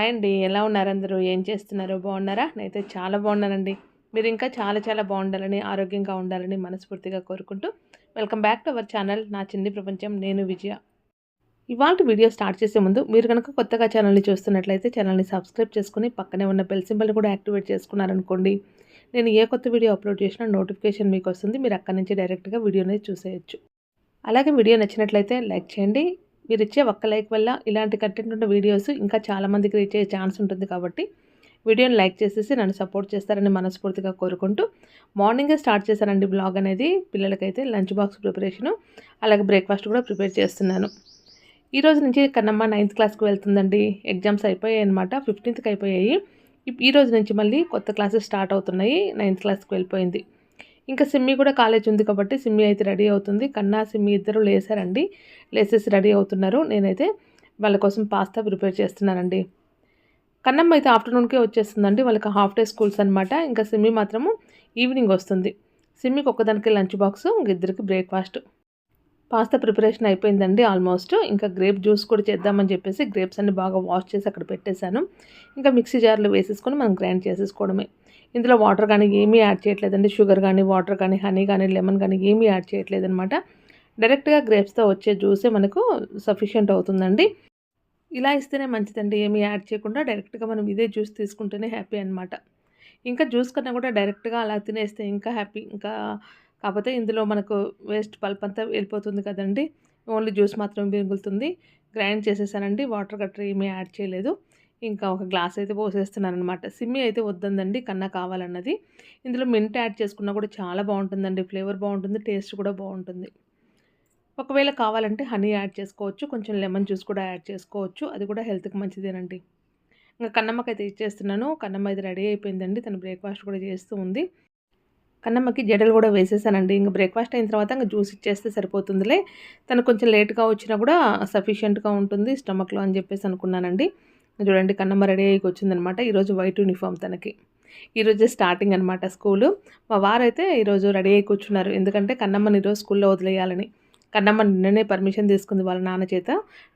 Hi అండి. ఎలా ఉన్నారు అందరూ? ఏం చేస్తున్నారు? బాగున్నారా? నేనైతే చాలా బాగున్నానండి. మీరు ఇంకా చాలా చాలా బాగుండాలని ఆరోగ్యంగా ఉండాలని మనస్ఫూర్తిగా కోరుకుంటూ welcome back to our channel నా చిన్ని ప్రపంచం నేను విజయ. ఇవాళ వీడియో స్టార్ట్ చేసే ముందు మీరు కనుక కొత్తగా ఛానల్ని చూస్తున్నట్లయితే ఛానల్ని సబ్స్క్రైబ్ చేసుకుని పక్కనే ఉన్న బెల్ సింబల్ కూడా యాక్టివేట్ చేసుకున్నారనుకోండి. నేను ఏ కొత్త వీడియో అప్లోడ్ చేసినా నోటిఫికేషన్ మీకు వస్తుంది. మీరు అక్కడి నుంచి డైరెక్ట్గా వీడియోని చూసేయచ్చు. అలాగే వీడియో నచ్చినట్లయితే లైక్ చేయండి. మీరు ఇచ్చే ఒక్క లైక్ వల్ల ఇలాంటి కంటెంట్ ఉన్న వీడియోస్ ఇంకా చాలామందికి రీచ్ అయ్యే ఛాన్స్ ఉంటుంది కాబట్టి వీడియోని లైక్ చేసేసి నన్ను సపోర్ట్ చేస్తారని మనస్ఫూర్తిగా కోరుకుంటూ మార్నింగే స్టార్ట్ చేశానండి బ్లాగ్ అనేది పిల్లలకైతే లంచ్ బాక్స్ ప్రిపరేషను అలాగే బ్రేక్ఫాస్ట్ కూడా ప్రిపేర్ చేస్తున్నాను. ఈ రోజు నుంచి కన్నమ్మ నైన్త్ క్లాస్కి వెళ్తుందండి. ఎగ్జామ్స్ అయిపోయాయి అనమాట ఫిఫ్టీన్త్కి అయిపోయాయి. ఈ రోజు నుంచి మళ్ళీ కొత్త క్లాసెస్ స్టార్ట్ అవుతున్నాయి. నైన్త్ క్లాస్కి వెళ్ళిపోయింది. ఇంకా సిమ్మి కూడా కాలేజ్ ఉంది కాబట్టి సిమ్మి అయితే రెడీ అవుతుంది. కన్నా సిమ్మి ఇద్దరు లేసారండి. లేసేసి రెడీ అవుతున్నారు. నేనైతే వాళ్ళ కోసం పాస్తా ప్రిపేర్ చేస్తున్నానండి. కన్నమ్మ అయితే ఆఫ్టర్నూన్కే వచ్చేస్తుందండి. వాళ్ళకి హాఫ్ డే స్కూల్స్ అనమాట ఇంకా సిమ్మి మాత్రము ఈవినింగ్ వస్తుంది. సిమ్మికి ఒక్కదానికి లంచ్ బాక్స్ ఇంక ఇద్దరికి బ్రేక్ఫాస్ట్. పాస్తా ప్రిపరేషన్ అయిపోయిందండి ఆల్మోస్ట్. ఇంకా గ్రేప్ జ్యూస్ కూడా చేద్దామని చెప్పేసి గ్రేప్స్ అన్ని బాగా వాష్ చేసి అక్కడ పెట్టేశాను. ఇంకా మిక్సీ జార్లో వేసేసుకొని మనం గ్రైండ్ చేసేసుకోవడమే. ఇందులో వాటర్ కానీ ఏమీ యాడ్ చేయట్లేదండి. షుగర్ కానీ వాటర్ కానీ హనీ కానీ లెమన్ కానీ ఏమీ యాడ్ చేయట్లేదనమాట డైరెక్ట్గా గ్రేప్స్తో వచ్చే జ్యూసే మనకు సఫిషియంట్ అవుతుందండి. ఇలా ఇస్తేనే మంచిదండి. ఏమీ యాడ్ చేయకుండా డైరెక్ట్గా మనం ఇదే జ్యూస్ తీసుకుంటేనే హ్యాపీ అనమాట ఇంకా జ్యూస్ కన్నా కూడా డైరెక్ట్గా అలా తినేస్తే ఇంకా హ్యాపీ. ఇంకా కాకపోతే ఇందులో మనకు వేస్ట్ పల్ప్ అంతా వెళ్ళిపోతుంది కదండి. ఓన్లీ జ్యూస్ మాత్రం మిగులుతుంది. గ్రైండ్ చేసేసానండి. వాటర్ గట్రా ఏమీ యాడ్ చేయలేదు. ఇంకా ఒక గ్లాస్ అయితే పోసేస్తున్నాను అనమాట సిమ్మి అయితే వద్దందండి కన్నా కావాలన్నది. ఇందులో మింట్ యాడ్ చేసుకున్నా కూడా చాలా బాగుంటుందండి. ఫ్లేవర్ బాగుంటుంది టేస్ట్ కూడా బాగుంటుంది. ఒకవేళ కావాలంటే హనీ యాడ్ చేసుకోవచ్చు కొంచెం లెమన్ జ్యూస్ కూడా యాడ్ చేసుకోవచ్చు. అది కూడా హెల్త్కి మంచిదేనండి. ఇంకా కన్నమ్మకి అయితే ఇచ్చేస్తున్నాను. కన్నమ్మ అయితే రెడీ అయిపోయిందండి. తను బ్రేక్ఫాస్ట్ కూడా చేస్తూ ఉంది. కన్నమ్మకి జడలు కూడా వేసేసానండి. ఇంకా బ్రేక్ఫాస్ట్ అయిన తర్వాత ఇంకా జ్యూస్ ఇచ్చేస్తే సరిపోతుందిలే. తను కొంచెం లేట్గా వచ్చినా కూడా సఫిషియెంట్గా ఉంటుంది స్టమక్లో అని చెప్పేసి అనుకున్నానండి. చూడండి కన్నమ్మ రెడీ అయ్యి వచ్చిందనమాట ఈరోజు వైట్ యూనిఫామ్ తనకి. ఈరోజే స్టార్టింగ్ అనమాట స్కూలు. మా వారైతే ఈరోజు రెడీ అయ్యి కూర్చున్నారు. ఎందుకంటే కన్నమ్మని ఈరోజు స్కూల్లో వదిలేయాలని. కన్నమ్మ నిన్ననే పర్మిషన్ తీసుకుంది వాళ్ళ నాన్న చేత.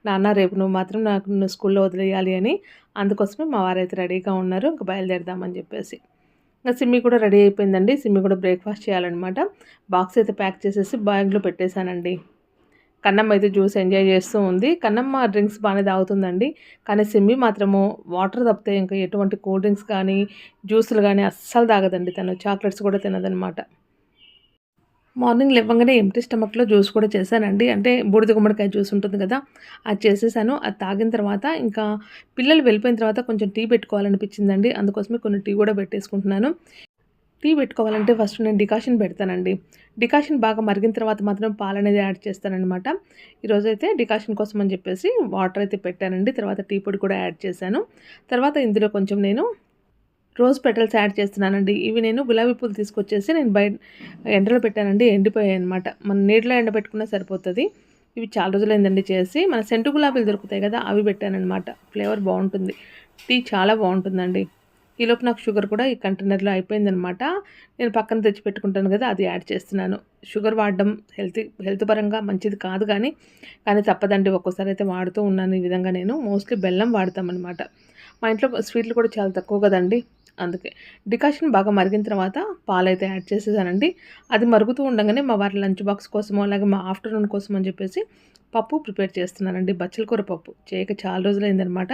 నాన్న రేపు నువ్వు మాత్రం నాకు నువ్వు స్కూల్లో వదిలేయాలి అని. అందుకోసమే మా వారైతే రెడీగా ఉన్నారు. ఇంకా బయలుదేరదామని చెప్పేసి. ఇంకా సిమ్మి కూడా రెడీ అయిపోయిందండి. సిమ్మి కూడా బ్రేక్ఫాస్ట్ చేయాలన్నమాట. బాక్స్ అయితే ప్యాక్ చేసేసి బ్యాగ్లో పెట్టేశానండి. కన్నమ్మ అయితే జ్యూస్ ఎంజాయ్ చేస్తూ ఉంది. కన్నమ్మ డ్రింక్స్ బాగానే తాగుతుందండి. కానీ సిమ్మి మాత్రము వాటర్ తప్పితే ఇంకా ఎటువంటి కూల్ డ్రింక్స్ కానీ జ్యూసులు కానీ అస్సలు తాగదండి తను. చాక్లెట్స్ కూడా తినదనమాట. మార్నింగ్ లేవగానే ఎంటీ స్టమక్లో జ్యూస్ కూడా చేశానండి. అంటే బూడిద గుమ్మడికాయ జ్యూస్ ఉంటుంది కదా అది చేసేసాను. అది తాగిన తర్వాత ఇంకా పిల్లలు వెళ్ళిపోయిన తర్వాత కొంచెం టీ పెట్టుకోవాలనిపించిందండి. అందుకోసమే కొన్ని టీ కూడా పెట్టేసుకుంటున్నాను. టీ పెట్టుకోవాలంటే ఫస్ట్ నేను డికాషన్ పెడతానండి. డికాషన్ బాగా మరిగిన తర్వాత మాత్రం పాలు అనేది యాడ్ చేస్తానమాట ఈరోజు అయితే డికాషన్ కోసం అని చెప్పేసి వాటర్ అయితే పెట్టానండి. తర్వాత టీ పొడి కూడా యాడ్ చేశాను. తర్వాత ఇందులో కొంచెం నేను రోజ్ పెటల్స్ యాడ్ చేస్తున్నానండి. ఇవి నేను గులాబీ పూలు తీసుకొచ్చేసి నేను బయట ఎండలో పెట్టానండి. ఎండిపోయాయి అనమాట మన నీటిలో ఎండబెట్టుకున్నా సరిపోతుంది. ఇవి చాలా రోజులైందండి చేసి. మన సెంటు గులాబీలు దొరుకుతాయి కదా అవి పెట్టానమాట ఫ్లేవర్ బాగుంటుంది. టీ చాలా బాగుంటుందండి. ఈలోపు నాకు షుగర్ కూడా ఈ కంటైనర్లో అయిపోయిందనమాట. నేను పక్కన తెచ్చి పెట్టుకుంటాను కదా అది యాడ్ చేస్తున్నాను. షుగర్ వాడడం హెల్త్ హెల్త్ పరంగా మంచిది కాదు కానీ కానీ తప్పదండి. ఒక్కోసారి అయితే వాడుతూ ఉన్నాను ఈ విధంగా నేను. మోస్ట్లీ బెల్లం వాడతామన్నమాట మా ఇంట్లో స్వీట్లు కూడా చాలా తక్కువ కదండి. అందుకే డికాషన్ బాగా మరిగిన తర్వాత పాలు అయితే యాడ్ చేసేసానండి. అది మరుగుతూ ఉండగానే మా వారి లంచ్ బాక్స్ కోసమో అలాగే మా ఆఫ్టర్నూన్ కోసం అని చెప్పేసి పప్పు ప్రిపేర్ చేస్తున్నానండి. బచ్చల కూర పప్పు. చేయక చాలా రోజులైందనమాట.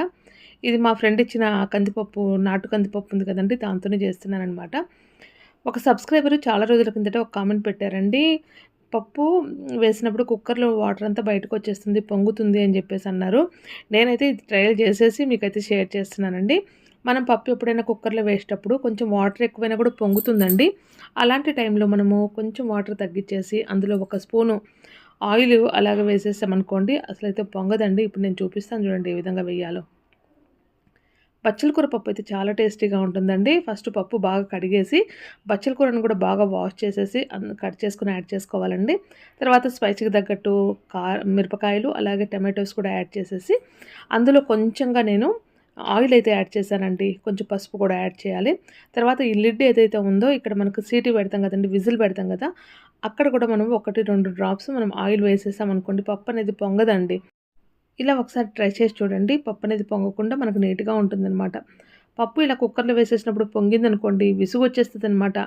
ఇది మా ఫ్రెండ్ ఇచ్చిన కందిపప్పు నాటు కందిపప్పు ఉంది కదండి దాంతోనే చేస్తున్నానమాట ఒక సబ్స్క్రైబర్ చాలా రోజుల కిందట ఒక కామెంట్ పెట్టారండి. పప్పు వేసినప్పుడు కుక్కర్లో వాటర్ అంతా బయటకు వచ్చేస్తుంది పొంగుతుంది అని చెప్పేసి అన్నారు. నేనైతే ఇది ట్రయల్ చేసేసి మీకైతే షేర్ చేస్తున్నానండి. మనం పప్పు ఎప్పుడైనా కుక్కర్లో వేసేటప్పుడు కొంచెం వాటర్ ఎక్కువైనా కూడా పొంగుతుందండి. అలాంటి టైంలో మనము కొంచెం వాటర్ తగ్గించేసి అందులో ఒక స్పూను ఆయిల్ అలాగ వేసేసామనుకోండి అసలు అయితే పొంగదండి. ఇప్పుడు నేను చూపిస్తాను చూడండి ఏ విధంగా వేయాలో. బచ్చల కూర పప్పు అయితే చాలా టేస్టీగా ఉంటుందండి. ఫస్ట్ పప్పు బాగా కడిగేసి బచ్చల కూరను కూడా బాగా వాష్ చేసేసి కట్ చేసుకుని యాడ్ చేసుకోవాలండి. తర్వాత స్పైసీకి తగ్గట్టు కా మిరపకాయలు అలాగే టమాటోస్ కూడా యాడ్ చేసేసి అందులో కొంచెంగా నేను ఆయిల్ అయితే యాడ్ చేశానండి. కొంచెం పసుపు కూడా యాడ్ చేయాలి. తర్వాత ఈ లిడ్ ఏదైతే ఉందో ఇక్కడ మనకు సీటీ పెడతాం కదండి విజిల్ పెడతాం కదా అక్కడ కూడా మనం ఒకటి రెండు డ్రాప్స్ మనం ఆయిల్ వేసేసాం అనుకోండి పప్పు అనేది పొంగదండి. ఇలా ఒకసారి ట్రై చేసి చూడండి. పప్పు అనేది పొంగకుండా మనకు నీట్గా ఉంటుందన్నమాట. పప్పు ఇలా కుక్కర్లో వేసేసినప్పుడు పొంగిందనుకోండి విసుగు వచ్చేస్తుంది అనమాట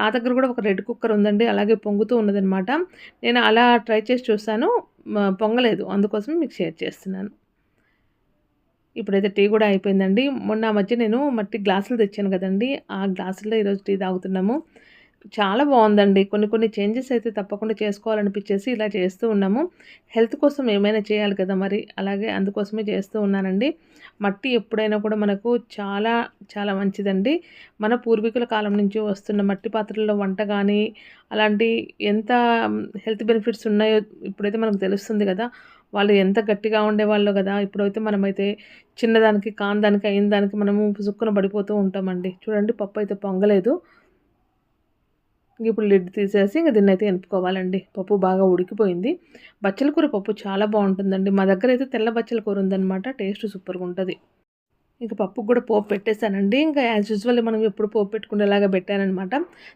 నా దగ్గర కూడా ఒక రెడ్ కుక్కర్ ఉందండి అలాగే పొంగుతూ ఉన్నదనమాట నేను అలా ట్రై చేసి చూస్తాను పొంగలేదు. అందుకోసం మీకు షేర్ చేస్తున్నాను. ఇప్పుడైతే టీ కూడా అయిపోయిందండి. మొన్న మధ్య నేను మట్టి గ్లాసులు తెచ్చాను కదండి. ఆ గ్లాసుల్లో ఈరోజు టీ తాగుతున్నాము. చాలా బాగుందండి. కొన్ని కొన్ని చేంజెస్ అయితే తప్పకుండా చేసుకోవాలనిపించేసి ఇలా చేస్తూ ఉన్నాము. హెల్త్ కోసం ఏమైనా చేయాలి కదా మరి. అలాగే అందుకోసమే చేస్తూ ఉన్నానండి. మట్టి ఎప్పుడైనా కూడా మనకు చాలా చాలా మంచిదండి. మన పూర్వీకుల కాలం నుంచి వస్తున్న మట్టి పాత్రల్లో వంట కానీ అలాంటి ఎంత హెల్త్ బెనిఫిట్స్ ఉన్నాయో ఇప్పుడైతే మనకు తెలుస్తుంది కదా. వాళ్ళు ఎంత గట్టిగా ఉండేవాళ్ళు కదా. ఇప్పుడైతే మనమైతే చిన్నదానికి కాందానికి అయిన దానికి మనము సుక్కున పడిపోతూ ఉంటామండి. చూడండి పప్పు అయితే పొంగలేదు. ఇప్పుడు లిడ్ తీసేసి ఇంకా దీన్ని అయితే ఎనుపుకోవాలండి. పప్పు బాగా ఉడికిపోయింది. బచ్చల కూర పప్పు చాలా బాగుంటుందండి. మా దగ్గర అయితే తెల్ల బచ్చల కూర ఉందన్నమాట. టేస్ట్ సూపర్గా ఉంటుంది ఇంకా పప్పుకు కూడా పోపు పెట్టేశానండి. ఇంకా యాజ్ యూజువల్ మనం ఎప్పుడు పోపు పెట్టుకునేలాగా పెట్టానమాట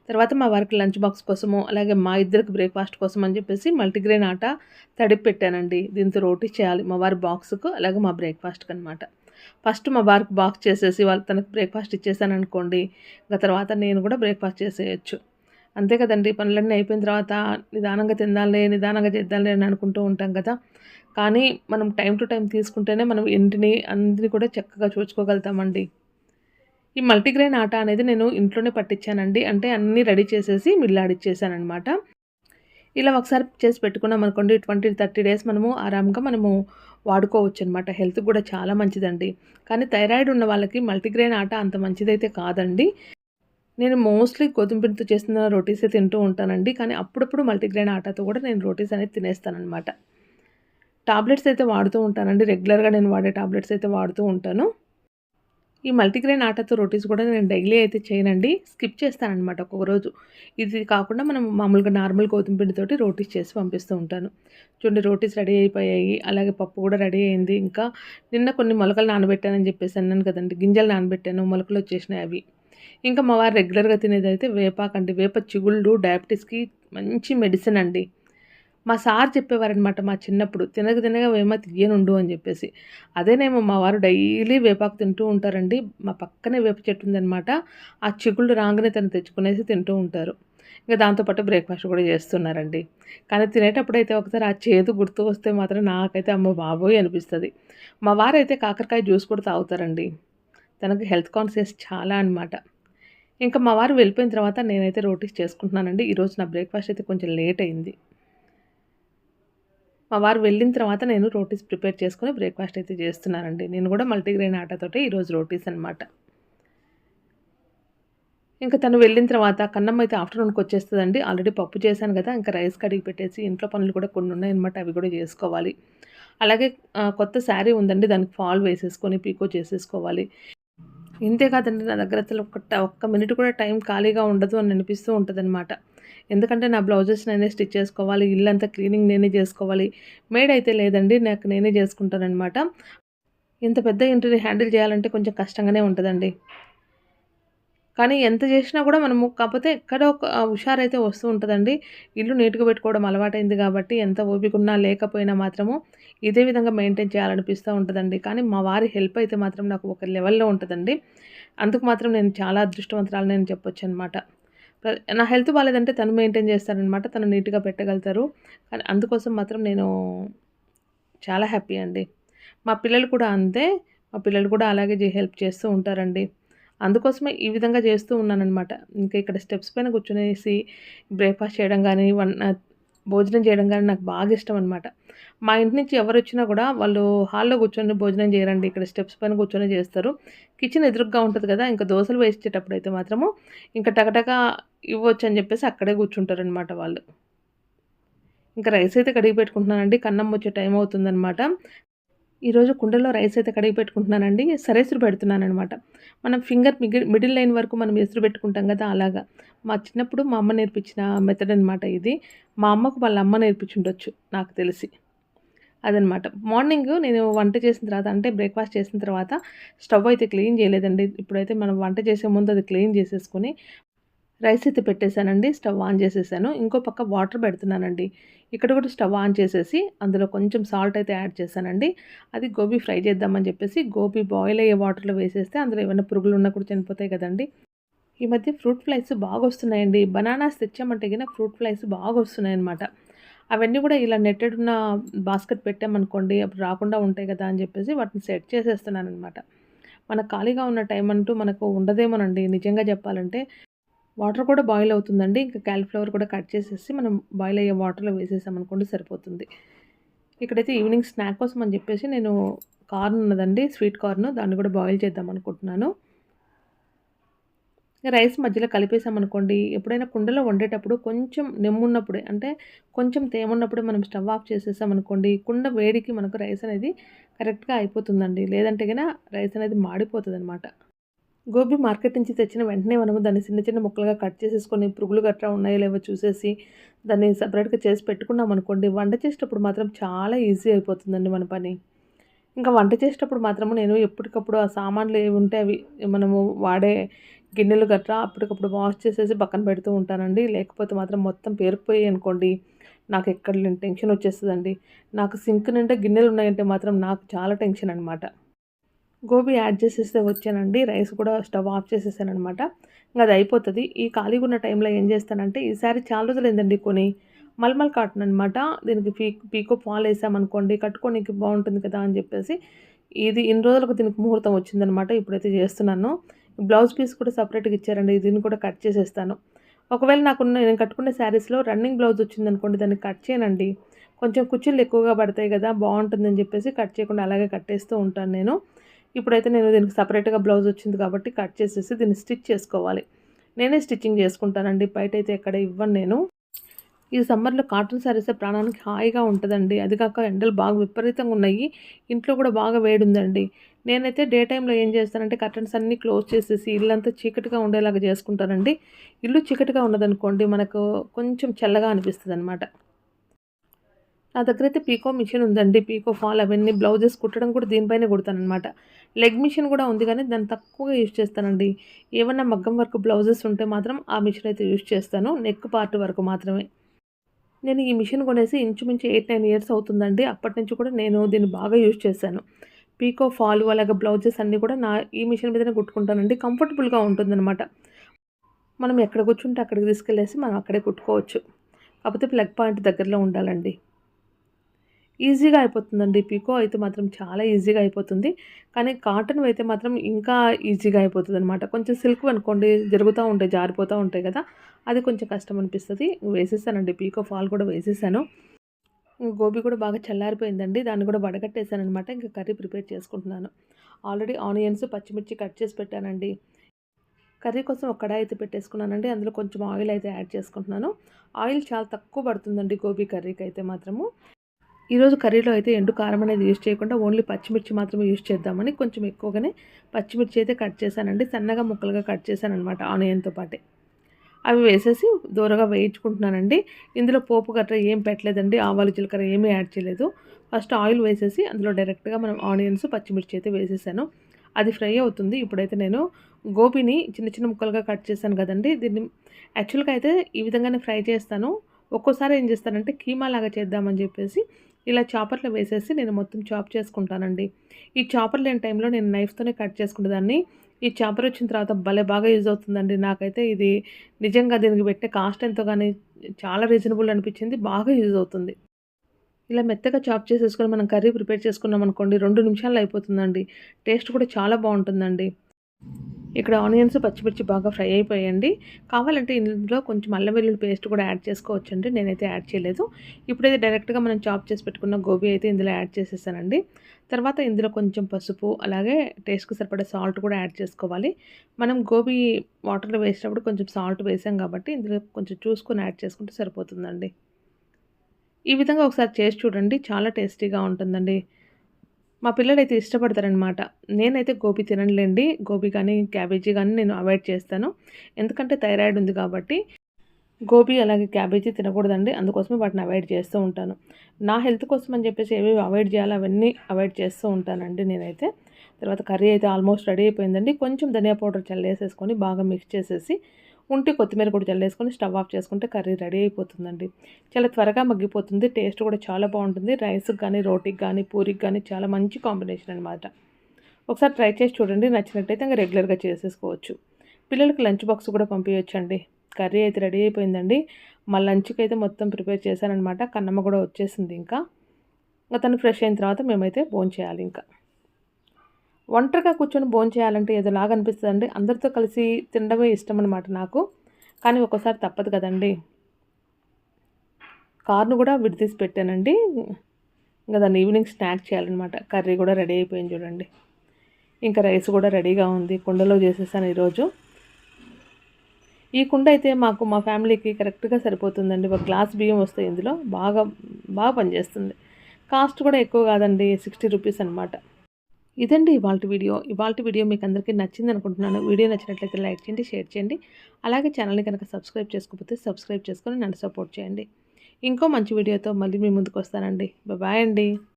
తర్వాత మా వారికి లంచ్ బాక్స్ కోసము అలాగే మా ఇద్దరికి బ్రేక్ఫాస్ట్ కోసం అని చెప్పేసి మల్టీగ్రెయిన్ ఆట తడిపి పెట్టానండి. దీంతో రోటీ చేయాలి మా వారి బాక్స్కు అలాగే మా బ్రేక్ఫాస్ట్కి అనమాట ఫస్ట్ మా వారికి బాక్స్ చేసేసి వాళ్ళు తనకు బ్రేక్ఫాస్ట్ ఇచ్చేసాను అనుకోండి ఇంకా తర్వాత నేను కూడా బ్రేక్ఫాస్ట్ చేసేయచ్చు. అంతే కదండి పనులన్నీ అయిపోయిన తర్వాత నిదానంగా తిందాలే నిదానంగా చేద్దాంలే అని అనుకుంటూ ఉంటాం కదా. కానీ మనం టైం టు టైం తీసుకుంటేనే మనం ఇంటిని అందరినీ కూడా చక్కగా చూసుకోగలుగుతామండి. ఈ మల్టీగ్రెయిన్ ఆట అనేది నేను ఇంట్లోనే పట్టించానండి. అంటే అన్నీ రెడీ చేసేసి మిల్లాడిచ్చేసానమాట ఇలా ఒకసారి చేసి పెట్టుకున్నాం అనుకోండి ట్వంటీ థర్టీ డేస్ మనము ఆరామ్గా మనము వాడుకోవచ్చు అనమాట హెల్త్ కూడా చాలా మంచిదండి. కానీ థైరాయిడ్ ఉన్న వాళ్ళకి మల్టీగ్రెయిన్ ఆట అంత మంచిదైతే కాదండి. నేను మోస్ట్లీ గోధుమ చేస్తున్న చేసిన రోటీసే తింటూ ఉంటానండి. కానీ అప్పుడప్పుడు మల్టీగ్రెయిన్ ఆటతో కూడా నేను రోటీస్ అనేది తినేస్తానమాట టాబ్లెట్స్ అయితే వాడుతూ ఉంటానండి. రెగ్యులర్గా నేను వాడే టాబ్లెట్స్ అయితే వాడుతూ ఉంటాను. ఈ మల్టీగ్రెయిన్ ఆటతో రోటీస్ కూడా నేను డైలీ అయితే చేయనండి. స్కిప్ చేస్తానమాట ఒక్కొక్క రోజు. ఇది కాకుండా మనం మామూలుగా నార్మల్ గోధుమపిండితోటి రోటీస్ చేసి పంపిస్తూ ఉంటాను. చూడండి రోటీస్ రెడీ అయిపోయాయి. అలాగే పప్పు కూడా రెడీ అయింది. ఇంకా నిన్న కొన్ని మొలకలు నానబెట్టానని చెప్పేసి అన్నాను కదండి. గింజలు నానబెట్టాను. మొలకలు వచ్చేసినాయి అవి. ఇంకా మా వారు రెగ్యులర్గా తినేది అయితే వేపాకండి వేప చిగుళ్ళు డయాబెటీస్కి మంచి మెడిసిన్ అండి. మా సార్ చెప్పేవారనమాట మా చిన్నప్పుడు తినగ తినగా వేమ తీయనుండు అని చెప్పేసి. అదేనేమో మా వారు డైలీ వేపాకు తింటూ ఉంటారండి. మా పక్కనే వేప చెట్టు ఉందనమాట ఆ చిగుళ్ళు రాగానే తను తెచ్చుకునేసి తింటూ ఉంటారు. ఇంకా దాంతోపాటు బ్రేక్ఫాస్ట్ కూడా చేస్తున్నారండి. కానీ తినేటప్పుడు అయితే ఒకసారి ఆ చేదు గుర్తు వస్తే మాత్రం నాకైతే అమ్మ బాబోయ్ అనిపిస్తుంది. మా వారైతే కాకరకాయ జ్యూస్ కూడా తాగుతారండి. తనకు హెల్త్ కాన్షియస్ చాలా అనమాట ఇంకా మా వారు వెళ్ళిపోయిన తర్వాత నేనైతే రోటీస్ చేసుకుంటున్నానండి. ఈరోజు నా బ్రేక్ఫాస్ట్ అయితే కొంచెం లేట్ అయింది. మా వారు వెళ్ళిన తర్వాత నేను రోటీస్ ప్రిపేర్ చేసుకుని బ్రేక్ఫాస్ట్ అయితే చేస్తున్నానండి. నేను కూడా మల్టీగ్రెయిన్ ఆటతోటి ఈరోజు రోటీస్ అనమాట ఇంకా తను వెళ్ళిన తర్వాత కన్నం అయితే ఆఫ్టర్నూన్కి వచ్చేస్తుందండి. ఆల్రెడీ పప్పు చేశాను కదా ఇంకా రైస్ కడిగి పెట్టేసి ఇంట్లో పనులు కూడా కొన్ని ఉన్నాయన్నమాట అవి కూడా చేసుకోవాలి. అలాగే కొత్త శారీ ఉందండి దానికి ఫాల్ వేసేసుకొని పీకో చేసేసుకోవాలి. ఇంతే కాదండి నా దగ్గర అసలు ఒక్క ఒక్క మినిట్ కూడా టైం ఖాళీగా ఉండదు అని అనిపిస్తూ ఉంటుంది అనమాట ఎందుకంటే నా బ్లౌజెస్ నేనే స్టిచ్ చేసుకోవాలి ఇల్లంతా క్లీనింగ్ నేనే చేసుకోవాలి. మేడ్ అయితే లేదండి నాకు నేనే చేసుకుంటానమాట ఇంత పెద్ద ఇంటిని హ్యాండిల్ చేయాలంటే కొంచెం కష్టంగానే ఉంటుందండి. కానీ ఎంత చేసినా కూడా మనము కాకపోతే ఎక్కడో ఒక హుషారైతే వస్తూ ఉంటుందండి. ఇల్లు నీట్గా పెట్టుకోవడం అలవాటైంది కాబట్టి ఎంత ఓపిక ఉన్నా లేకపోయినా మాత్రము ఇదే విధంగా మెయింటైన్ చేయాలనిపిస్తూ ఉంటుందండి. కానీ మా వారి హెల్ప్ అయితే మాత్రం నాకు ఒక లెవెల్లో ఉంటుందండి. అందుకు మాత్రం నేను చాలా అదృష్టవంతరాలు నేను చెప్పొచ్చు అనమాట నా హెల్త్ బాగాలేదంటే తను మెయింటైన్ చేస్తారనమాట. తను నీట్గా పెట్టగలుగుతారు. కానీ అందుకోసం మాత్రం నేను చాలా హ్యాపీ అండి. మా పిల్లలు కూడా అంతే. మా పిల్లలు కూడా అలాగే హెల్ప్ చేస్తూ ఉంటారండి. అందుకోసమే ఈ విధంగా చేస్తూ ఉన్నానమాట ఇంకా ఇక్కడ స్టెప్స్ పైన కూర్చునేసి బ్రేక్ఫాస్ట్ చేయడం కానీ వన్ భోజనం చేయడం కానీ నాకు బాగా ఇష్టం అనమాట మా ఇంటి నుంచి ఎవరు వచ్చినా కూడా వాళ్ళు హాల్లో కూర్చొని భోజనం చేయరండి. ఇక్కడ స్టెప్స్ పైన కూర్చొని చేస్తారు. కిచెన్ ఎదురుగ్గా ఉంటుంది కదా ఇంకా దోశలు వేసేటప్పుడు అయితే మాత్రము ఇంకా టకటక ఇవ్వచ్చు అని చెప్పేసి అక్కడే కూర్చుంటారనమాట వాళ్ళు. ఇంకా రైస్ అయితే కడిగి పెట్టుకుంటున్నానండి. కన్నం వచ్చే టైం అవుతుందనమాట ఈరోజు కుండలో రైస్ అయితే కడిగి పెట్టుకుంటున్నానండి. సరేసురు పెడుతున్నాను అనమాట మనం ఫింగర్ మిడిల్ లైన్ వరకు మనం ఎసురు పెట్టుకుంటాం కదా అలాగా. మా చిన్నప్పుడు మా అమ్మ నేర్పించిన మెథడ్ అనమాట ఇది. మా అమ్మకు వాళ్ళ అమ్మ నేర్పించుండొచ్చు నాకు తెలిసి. అదనమాట మార్నింగ్ నేను వంట చేసిన తర్వాత అంటే బ్రేక్ఫాస్ట్ చేసిన తర్వాత స్టవ్ అయితే క్లీన్ చేయలేదండి. ఇప్పుడైతే మనం వంట చేసే ముందు అది క్లీన్ చేసేసుకొని రైస్ అయితే పెట్టేశానండి స్టవ్ ఆన్ చేసేసాను. ఇంకో పక్క వాటర్ పెడుతున్నానండి. ఇక్కడ కూడా స్టవ్ ఆన్ చేసేసి అందులో కొంచెం సాల్ట్ అయితే యాడ్ చేశానండి. అది గోబీ ఫ్రై చేద్దామని చెప్పేసి గోబీ బాయిల్ అయ్యే వాటర్లో వేసేస్తే అందులో ఏమైనా పురుగులు ఉన్నా కూడా చనిపోతాయి కదండి. ఈ మధ్య ఫ్రూట్ ఫ్లైస్ బాగా వస్తున్నాయండి. బనానాస్ తెచ్చామంటే కింద ఫ్రూట్ ఫ్లైస్ బాగా వస్తున్నాయి అనమాట అవన్నీ కూడా ఇలా నెట్టెడ్ ఉన్న బాస్కెట్ పెట్టామనుకోండి అప్పుడు రాకుండా ఉంటాయి కదా అని చెప్పేసి వాటిని సెట్ చేసేస్తున్నాను అనమాట మనకు ఖాళీగా ఉన్న టైం అంటూ మనకు ఉండదేమోనండి. నిజంగా చెప్పాలంటే వాటర్ కూడా బాయిల్ అవుతుందండి. ఇంకా క్యాలిఫ్లవర్ కూడా కట్ చేసేసి మనం బాయిల్ అయ్యే వాటర్లో వేసేసామనుకోండి సరిపోతుంది. ఇక్కడైతే ఈవినింగ్ స్నాక్ కోసం అని చెప్పేసి నేను కార్న్ ఉన్నదండి స్వీట్ కార్న్. దాన్ని కూడా బాయిల్ చేద్దాం అనుకుంటున్నాను. రైస్ మధ్యలో కలిపేసామనుకోండి ఎప్పుడైనా కుండలో వండేటప్పుడు కొంచెం నెమ్మున్నప్పుడే అంటే కొంచెం తేమున్నప్పుడే మనం స్టవ్ ఆఫ్ చేసేసామనుకోండి కుండ వేడికి మనకు రైస్ అనేది కరెక్ట్గా అయిపోతుందండి. లేదంటే కనుక రైస్ అనేది మాడిపోతుంది అనమాట గోబీ మార్కెట్ నుంచి తెచ్చిన వెంటనే మనము దాన్ని చిన్న చిన్న ముక్కలుగా కట్ చేసేసుకొని పురుగులు గట్రా ఉన్నాయో లేవో చూసేసి దాన్ని సపరేట్గా చేసి పెట్టుకున్నాం అనుకోండి వంట చేసేటప్పుడు మాత్రం చాలా ఈజీ అయిపోతుందండి మన పని. ఇంకా వంట చేసేటప్పుడు మాత్రము నేను ఎప్పటికప్పుడు ఆ సామాన్లు ఏవి ఉంటే అవి మనము వాడే గిన్నెలు గట్రా అప్పటికప్పుడు వాష్ చేసేసి పక్కన పెడుతూ ఉంటానండి. లేకపోతే మాత్రం మొత్తం పేరుకుపోయి అనుకోండి నాకు ఎక్కడ టెన్షన్ వచ్చేస్తుందండి. నాకు సింక్ నిండా గిన్నెలు ఉన్నాయంటే మాత్రం నాకు చాలా టెన్షన్ అనమాట గోబీ యాడ్ చేసేస్తే వచ్చానండి. రైస్ కూడా స్టవ్ ఆఫ్ చేసేసాను అనమాట ఇంకా అది అయిపోతుంది. ఈ ఖాళీగా ఉన్న టైంలో ఏం చేస్తానంటే ఈసారి చాలా రోజులు ఏంటండి కొని. మల్మల్ కాటన్ అనమాట దీనికి పీ పీకో ఫాల్ వేసామనుకోండి కట్టుకోనికి బాగుంటుంది కదా అని చెప్పేసి ఇది ఇన్ని రోజులకు దీనికి ముహూర్తం వచ్చిందనమాట ఇప్పుడైతే చేస్తున్నాను. బ్లౌజ్ పీస్ కూడా సపరేట్గా ఇచ్చారండి. దీన్ని కూడా కట్ చేసేస్తాను. ఒకవేళ నాకున్న నేను కట్టుకునే శారీస్లో రన్నింగ్ బ్లౌజ్ వచ్చిందనుకోండి దాన్ని కట్ చేయనండి. కొంచెం కుర్చీలు ఎక్కువగా పడతాయి కదా బాగుంటుందని చెప్పేసి కట్ చేయకుండా అలాగే కట్టేస్తూ ఉంటాను నేను. ఇప్పుడైతే నేను దీనికి సపరేట్గా బ్లౌజ్ వచ్చింది కాబట్టి కట్ చేసేసి దీన్ని స్టిచ్ చేసుకోవాలి. నేనే స్టిచ్చింగ్ చేసుకుంటానండి. బయట అయితే ఎక్కడ ఇవ్వను నేను. ఈ సమ్మర్లో కాటన్ శారీసే ప్రాణానికి హాయిగా ఉంటుందండి. అది కాక ఎండలు బాగా విపరీతంగా ఉన్నాయి. ఇంట్లో కూడా బాగా వేడి ఉందండి. నేనైతే డే టైంలో ఏం చేస్తానంటే కర్టన్స్ అన్నీ క్లోజ్ చేసేసి ఇల్లంతా చీకటిగా ఉండేలాగా చేసుకుంటానండి. ఇల్లు చీకటిగా ఉన్నదనుకోండి మనకు కొంచెం చల్లగా అనిపిస్తుంది అనమాట నా దగ్గర అయితే పీకో మిషన్ ఉందండి. పీకో ఫాల్ అవన్నీ బ్లౌజెస్ కుట్టడం కూడా దీనిపైనే కుడతానమాట లెగ్ మిషన్ కూడా ఉంది కానీ దాన్ని తక్కువగా యూజ్ చేస్తానండి. ఏమన్నా మగ్గం వర్క్ బ్లౌజెస్ ఉంటే మాత్రం ఆ మిషన్ అయితే యూజ్ చేస్తాను. నెక్ పార్ట్ వరకు మాత్రమే. నేను ఈ మిషన్ కొనేసి ఇంచుమించు ఎయిట్ నైన్ ఇయర్స్ అవుతుందండి. అప్పటి నుంచి కూడా నేను దీన్ని బాగా యూజ్ చేశాను. పీకో ఫాల్ అలాగే బ్లౌజెస్ అన్నీ కూడా నా ఈ మిషన్ మీదనే కుట్టుకుంటానండి. కంఫర్టబుల్గా ఉంటుందన్నమాట. మనం ఎక్కడ కూర్చుంటే అక్కడికి తీసుకెళ్ళేసి మనం అక్కడే కుట్టుకోవచ్చు. కాకపోతే ప్లగ్ పాయింట్ దగ్గరలో ఉండాలండి. ఈజీగా అయిపోతుందండి. పికో అయితే మాత్రం చాలా ఈజీగా అయిపోతుంది. కానీ కాటన్ అయితే మాత్రం ఇంకా ఈజీగా అయిపోతుంది అనమాట కొంచెం సిల్క్ అనుకోండి జరుగుతూ ఉంటాయి జారిపోతూ ఉంటాయి కదా అది కొంచెం కష్టం అనిపిస్తుంది. వేసేసానండి. పీకో ఫాల్ కూడా వేసేసాను. గోబీ కూడా బాగా చల్లారిపోయిందండి. దాన్ని కూడా వడగట్టేసాను అనమాట ఇంకా కర్రీ ప్రిపేర్ చేసుకుంటున్నాను. ఆల్రెడీ ఆనియన్స్ పచ్చిమిర్చి కట్ చేసి పెట్టానండి. కర్రీ కోసం ఒక కడాయి అయితే పెట్టేసుకున్నానండి. అందులో కొంచెం ఆయిల్ అయితే యాడ్ చేసుకుంటున్నాను. ఆయిల్ చాలా తక్కువ పడుతుందండి గోబీ కర్రీకి అయితే మాత్రము. ఈరోజు కర్రీలో అయితే ఎండు కారం అనేది యూజ్ చేయకుండా ఓన్లీ పచ్చిమిర్చి మాత్రమే యూజ్ చేద్దామని కొంచెం ఎక్కువగానే పచ్చిమిర్చి అయితే కట్ చేశానండి. సన్నగా ముక్కలుగా కట్ చేశాను అనమాట ఆనియన్తో పాటే. అవి వేసేసి దూరగా వేయించుకుంటున్నానండి. ఇందులో పోపు గట్రా ఏం పెట్టలేదండి. ఆవాలు జీలకర్ర ఏమీ యాడ్ చేయలేదు. ఫస్ట్ ఆయిల్ వేసేసి అందులో డైరెక్ట్గా మనం ఆనియన్స్ పచ్చిమిర్చి అయితే వేసేసాను. అది ఫ్రై అవుతుంది. ఇప్పుడైతే నేను గోబీని చిన్న చిన్న ముక్కలుగా కట్ చేశాను కదండి. దీన్ని యాక్చువల్గా అయితే ఈ విధంగానే ఫ్రై చేస్తాను. ఒక్కోసారి ఏం చేస్తానంటే కీమా లాగా చేద్దామని చెప్పేసి ఇలా చాపర్లో వేసేసి నేను మొత్తం చాప్ చేసుకుంటానండి. ఈ చాపర్ లేని టైంలో నేను నైఫ్తోనే కట్ చేసుకునేదాన్ని. ఈ చాపర్ వచ్చిన తర్వాత భలే బాగా యూజ్ అవుతుందండి. నాకైతే ఇది నిజంగా దీనికి పెట్టే కాస్ట్ ఎంతో కానీ చాలా రీజనబుల్ అనిపించింది. బాగా యూజ్ అవుతుంది. ఇలా మెత్తగా చాప్ చేసేసుకొని మనం కర్రీ ప్రిపేర్ చేసుకున్నాం అనుకోండి రెండు నిమిషాల్లో అయిపోతుందండి. టేస్ట్ కూడా చాలా బాగుంటుందండి. ఇక్కడ ఆనియన్స్ పచ్చిమిర్చి బాగా ఫ్రై అయిపోయండి. కావాలంటే ఇందులో కొంచెం అల్లం వెల్లుల్లి పేస్ట్ కూడా యాడ్ చేసుకోవచ్చండి. నేనైతే యాడ్ చేయలేదు. ఇప్పుడైతే డైరెక్ట్గా మనం చాప్ చేసి పెట్టుకున్న గోబీ అయితే ఇందులో యాడ్ చేసేసానండి. తర్వాత ఇందులో కొంచెం పసుపు అలాగే టేస్ట్కి సరిపడే సాల్ట్ కూడా యాడ్ చేసుకోవాలి. మనం గోబీ వాటర్లో వేసేటప్పుడు కొంచెం సాల్ట్ వేసాం కాబట్టి ఇందులో కొంచెం చూసుకొని యాడ్ చేసుకుంటే సరిపోతుందండి. ఈ విధంగా ఒకసారి చేసి చూడండి. చాలా టేస్టీగా ఉంటుందండి. మా పిల్లలైతే ఇష్టపడతారనమాట నేనైతే గోబీ తినలేండి గోబీ కానీ క్యాబేజీ కానీ నేను అవాయిడ్ చేస్తాను. ఎందుకంటే థైరాయిడ్ ఉంది కాబట్టి గోబీ అలాగే క్యాబేజీ తినకూడదండి. అందుకోసమే వాటిని అవాయిడ్ చేస్తూ ఉంటాను. నా హెల్త్ కోసం అని చెప్పేసి ఏవి అవాయిడ్ చేయాలి అవన్నీ అవాయిడ్ చేస్తూ ఉంటానండి నేనైతే. తర్వాత కర్రీ అయితే ఆల్మోస్ట్ రెడీ అయిపోయిందండి. కొంచెం ధనియా పౌడర్ చల్లేసేసుకొని బాగా మిక్స్ చేసేసి ఉంటే కొత్తిమీర కూడా చల్లేసుకొని స్టవ్ ఆఫ్ చేసుకుంటే కర్రీ రెడీ అయిపోతుందండి. చాలా త్వరగా మగ్గిపోతుంది. టేస్ట్ కూడా చాలా బాగుంటుంది. రైస్కి కానీ రోటీకి కానీ పూరికి కానీ చాలా మంచి కాంబినేషన్ అనమాట ఒకసారి ట్రై చేసి చూడండి. నచ్చినట్టయితే ఇంకా రెగ్యులర్గా చేసేసుకోవచ్చు. పిల్లలకి లంచ్ బాక్స్ కూడా పంపించండి కర్రీ అయితే రెడీ అయిపోయిందండి. మా లంచ్కి అయితే మొత్తం ప్రిపేర్ చేశానమాట కన్నమ్మ కూడా వచ్చేసింది ఇంకా. ఇంకా తను ఫ్రెష్ అయిన తర్వాత మేమైతే భోజనం చేయాలి ఇంకా. ఒంటరిగా కూర్చొని భోజనం చేయాలంటే ఏదోలాగా అనిపిస్తుంది అండి అందరితో కలిసి తినడమే ఇష్టం అనమాట నాకు. కానీ ఒక్కోసారి తప్పదు కదండి. కార్ను కూడా విడితీసి పెట్టానండి. ఇంకా దాన్ని ఈవినింగ్ స్నాక్ చేయాలన్నమాట. కర్రీ కూడా రెడీ అయిపోయింది చూడండి. ఇంకా రైస్ కూడా రెడీగా ఉంది. కుండలో చేసేసాను ఈరోజు. ఈ కుండ అయితే మాకు మా ఫ్యామిలీకి కరెక్ట్గా సరిపోతుందండి. ఒక గ్లాస్ బియ్యం వస్తాయి ఇందులో బాగా బాగా పనిచేస్తుంది. కాస్ట్ కూడా ఎక్కువ కాదండి. సిక్స్టీ రూపీస్ అనమాట ఇదండి ఇవాళ వీడియో. ఇవాళ వీడియో మీకు అందరికీ నచ్చింది అనుకుంటున్నాను. వీడియో నచ్చినట్లయితే లైక్ చేయండి షేర్ చేయండి. అలాగే ఛానల్ని కనుక సబ్స్క్రైబ్ చేసుకోకపోతే సబ్స్క్రైబ్ చేసుకొని నన్ను సపోర్ట్ చేయండి. ఇంకో మంచి వీడియోతో మళ్ళీ మీ ముందుకు వస్తానండి. బాయ్ అండి.